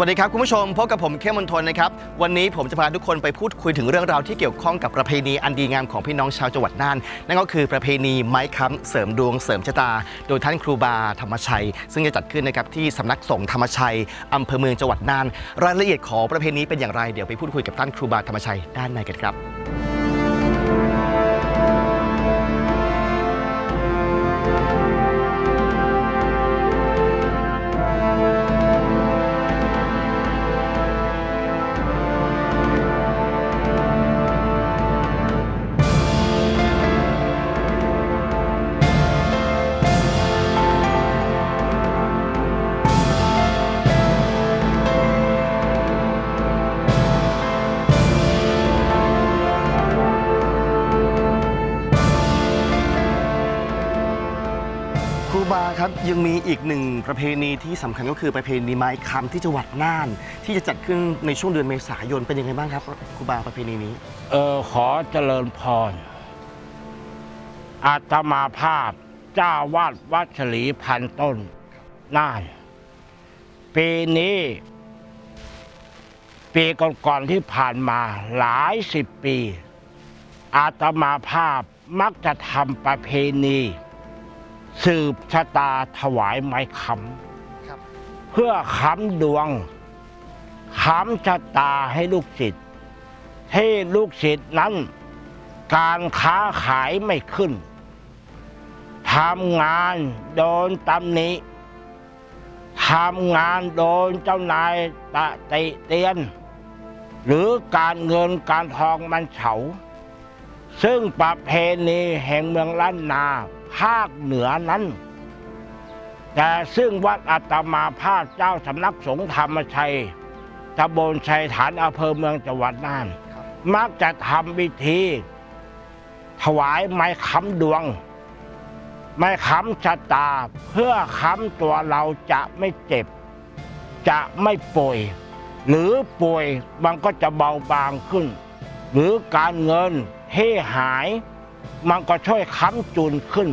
วัสดีครับคุณผู้ชมพบกับผมเข้มมนทนนะครับวันนี้ผมจะพาทุกคนไปพูดคุยถึงเรื่องราวที่เกี่ยวข้องกับประเพณีอันดีงามของพี่น้องชาวจังหวัดน่านนั่นก็คือประเพณีไม้ค้ำเสริมดวงเสริมชะตา โดยท่านครูบาธรรมชัย ซึ่งจะจัดขึ้นนะครับที่สำนักสงฆ์ธรรมชัยอำเภอเมืองจังหวัดน่าน รายละเอียดของประเพณีเป็นอย่างไรเดี๋ยวไปพูดคุยกับท่านครูบาธรรมชัยด้านในกันครับ ยังมีอีกหนึ่งประเพณีที่สำคัญก็คือประเพณีไม้คำที่จังหวัดน่าน ที่จะจัดขึ้นในช่วงเดือนเมษายนเป็นยังไงบ้างครับครูบาประเพณีนี้ เออขอเจริญพร อาตมาภาพเจ้าวาดวัดฉลีพันต้นน่าน ปีนี้ ปีก่อนๆที่ผ่านมาหลายสิบปี อาตมาภาพมักจะทำประเพณี สืบชะตาถวายไม้คครับำเพื่อค้ำดวงค้ำชะตาให้ลูกศิษย์ให้ลูกศิษย์นั้น การค้าขายไม่ขึ้นทำงานโดนตำหนิทำงานโดนเจ้านายตะติเตียน หรือการเงินการทองมันเฉา ซึ่งประเพณีแห่งเมืองล้านนา ภาคเหนือนั้น แต่ซึ่งวัดอาตมาภาพเจ้าสำนักสงฆ์ธรรมชัยตำบลชัยฐานอำเภอเมืองจังหวัดน่านครับมักจะทำพิธี ถวายไม้ค้ำดวง ไม้ค้ำชะตาเพื่อค้ำตัวเราจะไม่เจ็บ จะไม่ป่วย หรือป่วยมันก็จะเบาบางขึ้น หรือการเงินเฮ่หาย มันก็ช่วยค้ำจุนขึ้น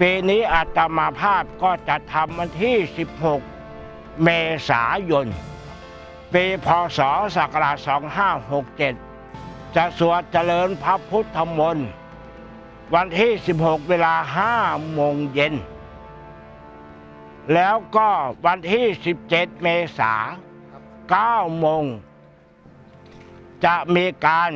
ปีนี้อาตมาภาพก็จะทำวันที่ 16 เมษายน ปีพศศักราช2567 จะสวดเจริญพระพุทธมนต์วันที่ 16 เวลา 5 โมงเย็น แล้วก็วันที่ 17 เมษา9โมง จะมีการ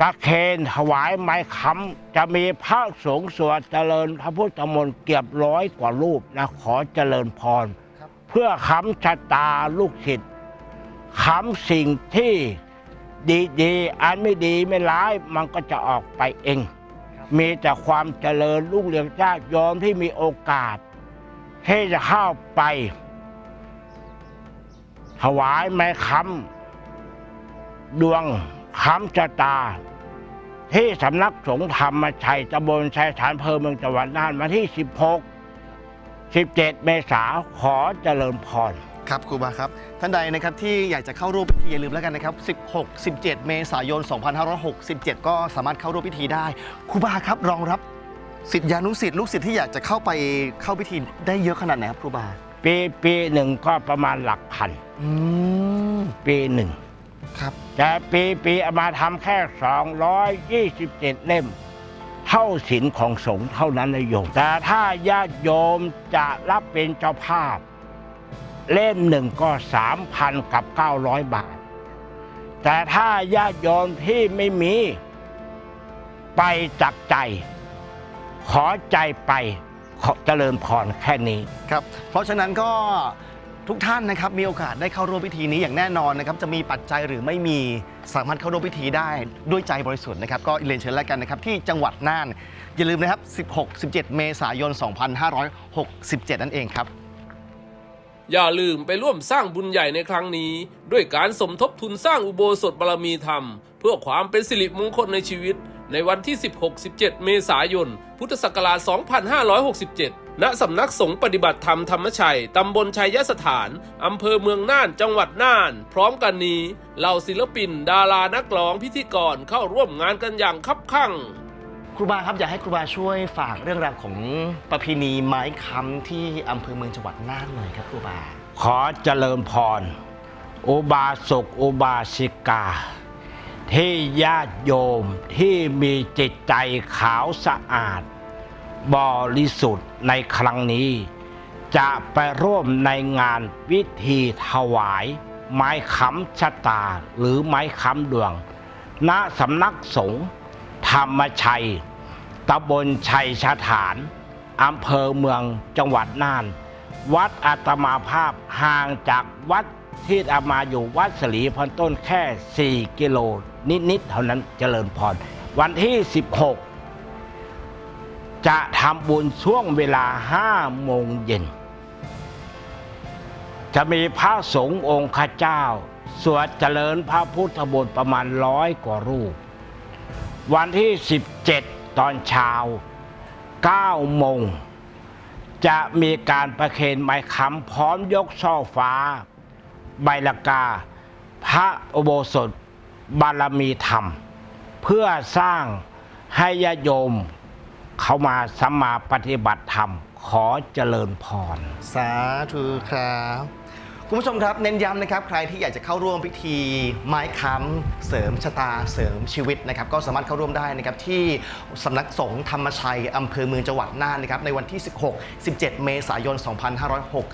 ประเคนถวายไม้ค้ำจะมีพระสงฆ์สวดเจริญพระพุทธมนต์เกือบร้อยกว่ารูปนะขอเจริญพรครับเพื่อค้ำชะตาลูกศิษย์ค้ำสิ่งที่ดีๆ อันไม่ดีไม่ร้ายมันก็จะออกไปเองครับมีแต่ความเจริญรุ่งเรืองจ้าโยมที่มีโอกาสที่จะเข้าไป ถวายไม้ค้ำดวง ค้ำชะตา ที่สำนักสงฆ์ธรรมชัยตำบลชัยฐานอำเภอเมืองจังหวัดน่านมาที่ 16 17 เมษาขอเจริญพร ครับครูบาครับ ท่านใดนะครับที่อยากจะเข้าร่วมพิธีอย่าลืมแล้วกันนะครับ 16 17 เมษายน 2567 ก็สามารถเข้าร่วมพิธีได้ครูบาครับรองรับสิทธิานุสิทธิ์ลูกศิษย์ที่อยากจะเข้าไปเข้าพิธีได้เยอะขนาดไหนครับครูบา ปีปีหนึ่งก็ประมาณหลักพัน อืม ปีหนึ่ง ครับแต่ปีปีเอามาทำแค่ 227 เล่ม เท่าศีลของสงฆ์เท่านั้นเลยโยม แต่ถ้าญาติโยมจะรับเป็นเจ้าภาพ เล่มหนึ่งก็ 3,000 กับ 900 บาท แต่ถ้าญาติโยมที่ไม่มีไปจับใจ ขอใจไปขอเจริญพรแค่นี้ ครับ เพราะฉะนั้นก็ ทุกท่านนะครับมีโอกาสได้เข้าร่วมพิธีนี้อย่างแน่นอนนะครับจะมีปัจจัยหรือไม่มีสามารถเข้าร่วมพิธีได้ด้วยใจบริสุทธิ์นะครับก็เรียนเชิญแล้วกันนะครับที่จังหวัดน่าน อย่าลืมนะครับ 16 17 เมษายน 2567 นั่นเองครับ อย่าลืมไปร่วมสร้างบุญใหญ่ในครั้งนี้ ด้วยการสมทบทุนสร้างอุโบสถบารมีธรรม เพื่อความเป็นสิริมงคลในชีวิต ในวันที่ 16-17 เมษายน พุทธศักราช 2567 ณสำนักสงฆ์ปฏิบัติธรรมธรรมชัย ตำบลชัยยสถาน อำเภอเมืองน่าน จังหวัดน่าน พร้อมกันนี้เหล่าศิลปิน ดารานักร้องพิธีกรเข้าร่วมงานกันอย่างคับคั่งครูบาครับอยากให้ครูบาช่วยฝากเรื่องราวของประเพณีไม้ค้ำที่อำเภอเมืองจังหวัดน่านหน่อยครับครูบา ขอเจริญพรอุบาสกอุบาสิกา ที่ญาติโยมที่มีจิตใจขาวสะอาด บริสุทธิ์ในครั้งนี้ จะไปร่วมในงานวิธีถวาย ไม้ค้ำชะตาหรือไม้ค้ำดวง ณสำนักสงฆ์ธรรมชัยตำบลชัยชาฐานอำเภอเมืองจังหวัดน่าน วัดอาตมาภาพห่างจากวัดที่อามาอยู่วัดสลีพันต้นแค่ 4 กิโลนิดๆเท่านั้นเจริญพร วันที่ 16 จะทำบุญช่วงเวลา5โมงเย็น จะมีพระสงฆ์องค์ข้าเจ้า สวดเจริญพระพุทธบทประมาณร้อยกว่ารูป วันที่ 17 ตอนเช้า9โมง จะมีการประเคนไม้คำพร้อมยกช่อฟ้า ใบละกา พระอุโบสถบารมีธรรม เพื่อสร้างให้ญาโยม เขามาสัมมาปฏิบัติธรรม ขอเจริญพร สาธุครับ คุณผู้ชมครับเน้นย้ำนะครับใครที่อยากจะเข้าร่วมพิธีไม้ค้ำเสริมชะตาเสริมชีวิตนะครับก็สามารถเข้าร่วมได้นะครับที่สำนักสงฆ์ธรรมชัยอำเภอเมืองจังหวัดน่านนะครับในวันที่ 16 17 เมษายน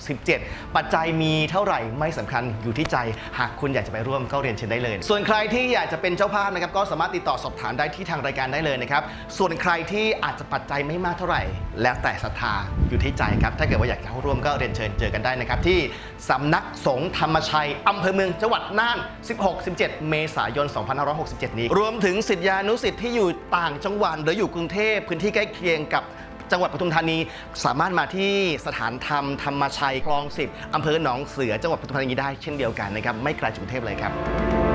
2567 ปัจจัยมีเท่าไหร่ไม่สำคัญอยู่ที่ใจ หากคุณอยากจะไปร่วมก็เรียนเชิญได้เลย ส่วนใครที่อยากจะเป็นเจ้าภาพนะครับก็สามารถติดต่อสอบถามได้ที่ทางรายการได้เลยนะครับส่วนใครที่อาจจะปัจจัยไม่มากเท่าไหร่ แล้วแต่ศรัทธาอยู่ที่ใจครับถ้าเกิดว่าอยากจะเข้าร่วมก็เรียนเชิญเจอกันได้นะครับที่สำนักสงธรรมชัยอำเภอเมืองจังหวัดน่าน 16-17 เมษายน 2567 นี้ รวมถึงสิทธิานุสิทธิ์ที่อยู่ต่างจังหวัดหรืออยู่กรุงเทพพื้นที่ใกล้เคียงกับจังหวัดปทุมธานีสามารถมาที่สถานธรรมธรรมชัยคลองสิบอำเภอหนองเสือจังหวัดปทุมธานีได้เช่นเดียวกันนะครับไม่ไกลจากกรุงเทพเลยครับ